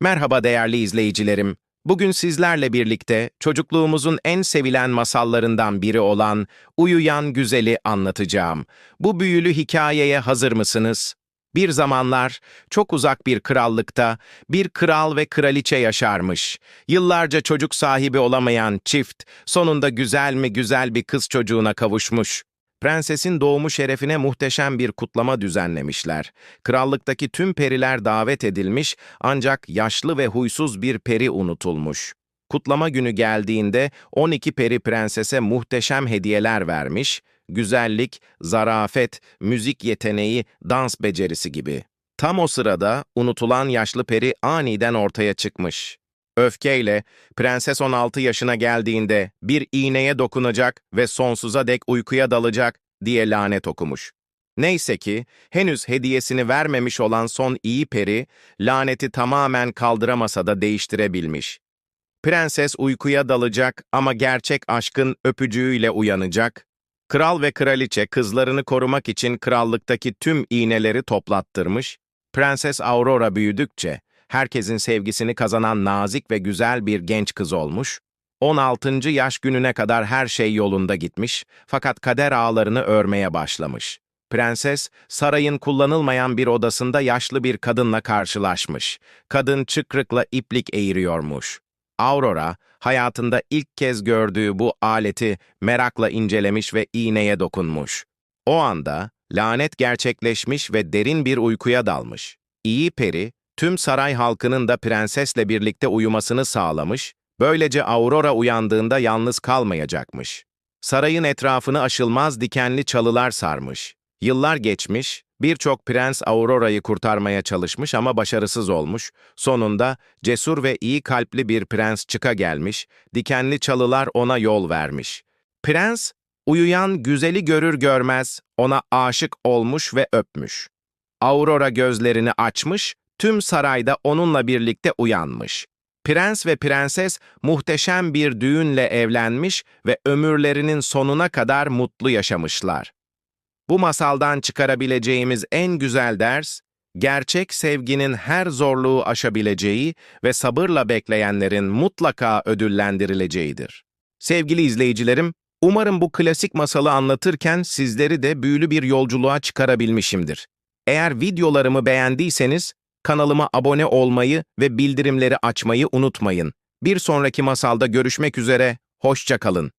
Merhaba değerli izleyicilerim. Bugün sizlerle birlikte çocukluğumuzun en sevilen masallarından biri olan Uyuyan Güzel'i anlatacağım. Bu büyülü hikayeye hazır mısınız? Bir zamanlar çok uzak bir krallıkta bir kral ve kraliçe yaşarmış. Yıllarca çocuk sahibi olamayan çift sonunda güzel mi güzel bir kız çocuğuna kavuşmuş. Prensesin doğumu şerefine muhteşem bir kutlama düzenlemişler. Krallıktaki tüm periler davet edilmiş ancak yaşlı ve huysuz bir peri unutulmuş. Kutlama günü geldiğinde 12 peri prensese muhteşem hediyeler vermiş, güzellik, zarafet, müzik yeteneği, dans becerisi gibi. Tam o sırada unutulan yaşlı peri aniden ortaya çıkmış. Öfkeyle prenses 16 yaşına geldiğinde bir iğneye dokunacak ve sonsuza dek uykuya dalacak diye lanet okumuş. Neyse ki henüz hediyesini vermemiş olan son iyi peri laneti tamamen kaldıramasa da değiştirebilmiş. Prenses uykuya dalacak ama gerçek aşkın öpücüğüyle uyanacak. Kral ve kraliçe kızlarını korumak için krallıktaki tüm iğneleri toplattırmış. Prenses Aurora büyüdükçe herkesin sevgisini kazanan nazik ve güzel bir genç kız olmuş. 16. yaş gününe kadar her şey yolunda gitmiş fakat kader ağlarını örmeye başlamış. Prenses, sarayın kullanılmayan bir odasında yaşlı bir kadınla karşılaşmış. Kadın çıkrıkla iplik eğiriyormuş. Aurora, hayatında ilk kez gördüğü bu aleti merakla incelemiş ve iğneye dokunmuş. O anda lanet gerçekleşmiş ve derin bir uykuya dalmış. İyi peri, tüm saray halkının da prensesle birlikte uyumasını sağlamış, böylece Aurora uyandığında yalnız kalmayacakmış. Sarayın etrafını aşılmaz dikenli çalılar sarmış. Yıllar geçmiş, birçok prens Aurora'yı kurtarmaya çalışmış ama başarısız olmuş. Sonunda cesur ve iyi kalpli bir prens çıka gelmiş, dikenli çalılar ona yol vermiş. Prens, uyuyan güzeli görür görmez ona aşık olmuş ve öpmüş. Aurora gözlerini açmış, tüm sarayda onunla birlikte uyanmış. Prens ve prenses muhteşem bir düğünle evlenmiş ve ömürlerinin sonuna kadar mutlu yaşamışlar. Bu masaldan çıkarabileceğimiz en güzel ders, gerçek sevginin her zorluğu aşabileceği ve sabırla bekleyenlerin mutlaka ödüllendirileceğidir. Sevgili izleyicilerim, umarım bu klasik masalı anlatırken sizleri de büyülü bir yolculuğa çıkarabilmişimdir. Eğer videolarımı beğendiyseniz kanalıma abone olmayı ve bildirimleri açmayı unutmayın. Bir sonraki masalda görüşmek üzere, hoşça kalın.